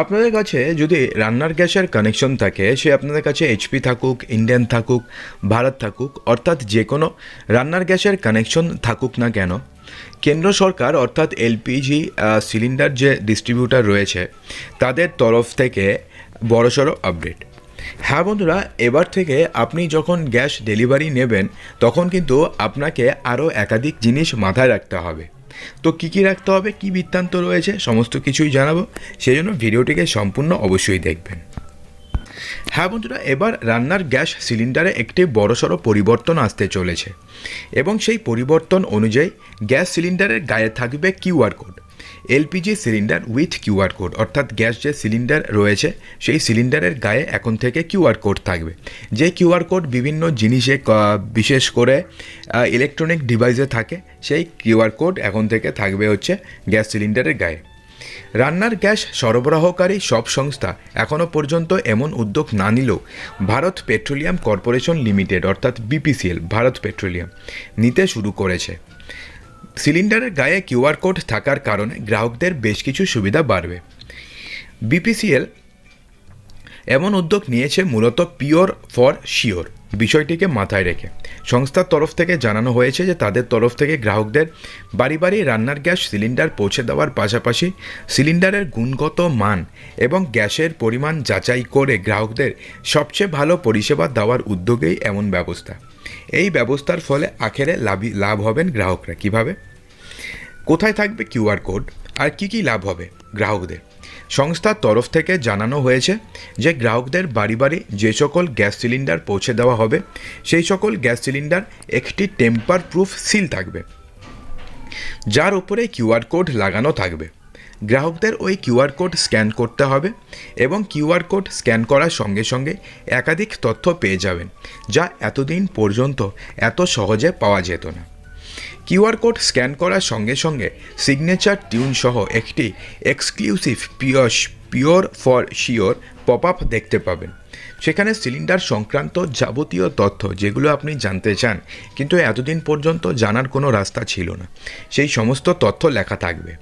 আপনাদের কাছে যদি রান্নার গ্যাসের কানেকশন থাকে, সে আপনাদের কাছে এইচপি থাকুক ইন্ডিয়ান থাকুক, ভারত থাকুক, অর্থাৎ যে কোনো রান্নার গ্যাসের কানেকশন থাকুক না কেন, কেন্দ্র সরকার অর্থাৎ এলপিজি সিলিন্ডার যে ডিস্ট্রিবিউটার রয়েছে, তাদের তরফ থেকে বড়সড় আপডেট হ্যাঁ বন্ধুরা, এবার থেকে আপনি যখন গ্যাস ডেলিভারি নেবেন, তখন কিন্তু আপনাকে আরও একাধিক জিনিস মাথায় রাখতে হবে। তো কী কী রাখতে হবে, কী বৃত্তান্ত রয়েছে, সমস্ত কিছুই জানাব। সেই জন্য ভিডিওটিকে সম্পূর্ণ অবশ্যই দেখবেন। হ্যাঁ বন্ধুরা, এবার রান্নার গ্যাস সিলিন্ডারে একটি বড়সড় পরিবর্তন আসতে চলেছে এবং সেই পরিবর্তন অনুযায়ী গ্যাস সিলিন্ডারের গায়ে থাকবে QR code, LPG cylinder with QR code, অর্থাৎ গ্যাস যে সিলিন্ডার রয়েছে সেই সিলিন্ডারের গায়ে এখন থেকে কিউআর কোড থাকবে। যে কিউআর কোড বিভিন্ন জিনিসে বিশেষ করে ইলেকট্রনিক ডিভাইসে থাকে, সেই কিউআর কোড এখন থেকে থাকবে হচ্ছে গ্যাস সিলিন্ডারের গায়ে। রান্নার গ্যাস সরবরাহকারী সব সংস্থা এখনও পর্যন্ত এমন উদ্যোগ না নিলেও ভারত পেট্রোলিয়াম কর্পোরেশন লিমিটেড, অর্থাৎ বিপিসিএল, ভারত পেট্রোলিয়াম, নিতে শুরু করেছে। সিলিন্ডারের গায়ে কিউআর কোড থাকার কারণে গ্রাহকদের বেশ কিছু সুবিধা বাড়বে। বিপিসিএল এমন উদ্যোগ নিয়েছে মূলত পিওর ফর শিওর। বিষয়টিকে মাথায় রেখে। সংস্থার তরফ থেকে জানানো হয়েছে যে তাদের তরফ থেকে গ্রাহকদের বাড়ি বাড়ি রান্নার গ্যাস সিলিন্ডার পৌঁছে দেওয়ার পাশাপাশি সিলিন্ডারের গুণগত মান এবং গ্যাসের পরিমাণ যাচাই করে গ্রাহকদের সবচেয়ে ভালো পরিষেবা দেওয়ার উদ্যোগেই এমন ব্যবস্থা। এই ব্যবস্থার ফলে আখেরে লাভই লাভ হবেন গ্রাহকরা। কীভাবে? কোথায় থাকবে কিউআর কোড? আর কি কি লাভ হবে গ্রাহকদের? সংস্থার তরফ থেকে জানানো হয়েছে যে গ্রাহকদের বাড়ি বাড়ি যে সকল গ্যাস সিলিন্ডার পৌঁছে দেওয়া হবে, সেই সকল গ্যাস সিলিন্ডার একটি টেম্পার প্রুফ সিল থাকবে। যার উপরে কিউআর কোড লাগানো থাকবে। গ্রাহকদের ওই কিউআর কোড স্ক্যান করতে হবে এবং কিউআর কোড স্ক্যান করার সঙ্গে সঙ্গে একাধিক তথ্য পেয়ে যাবেন, যা এতদিন পর্যন্ত এত সহজে পাওয়া যেত না। কিউআর কোড স্ক্যান করার সঙ্গে সঙ্গে সিগনেচার টিউন সহ একটি exclusive pure pure for sure pop up দেখতে পাবেন। সেখানে সিলিন্ডার সংক্রান্ত যাবতীয় তথ্য যেগুলো আপনি জানতে চান, কিন্তু এতদিন পর্যন্ত জানার কোনো রাস্তা ছিল না। সেই সমস্ত তথ্য লেখা থাকবে।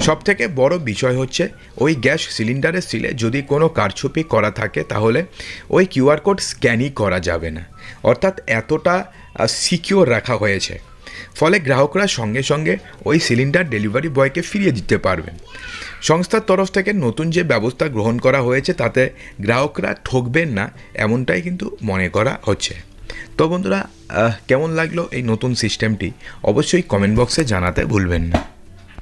সবথেকে বড় বিষয় হচ্ছে, ওই গ্যাস সিলিন্ডারের সিলে যদি কোনো কারছুপি করা থাকে, তাহলে ওই কিউআর কোড স্ক্যানই করা যাবে না। অর্থাৎ এতটা সিকিওর রাখা হয়েছে। ফলে গ্রাহকরা সঙ্গে সঙ্গে ওই সিলিন্ডার ডেলিভারি বয়কে ফিরিয়ে দিতে পারবেন সংস্থার তরফ থেকে নতুন যে ব্যবস্থা গ্রহণ করা হয়েছে, তাতে গ্রাহকরা ঠকবেন না, এমনটাই কিন্তু মনে করা হচ্ছে। তো বন্ধুরা কেমন লাগল এই নতুন সিস্টেমটি? অবশ্যই কমেন্ট বক্সে জানাতে ভুলবেন না।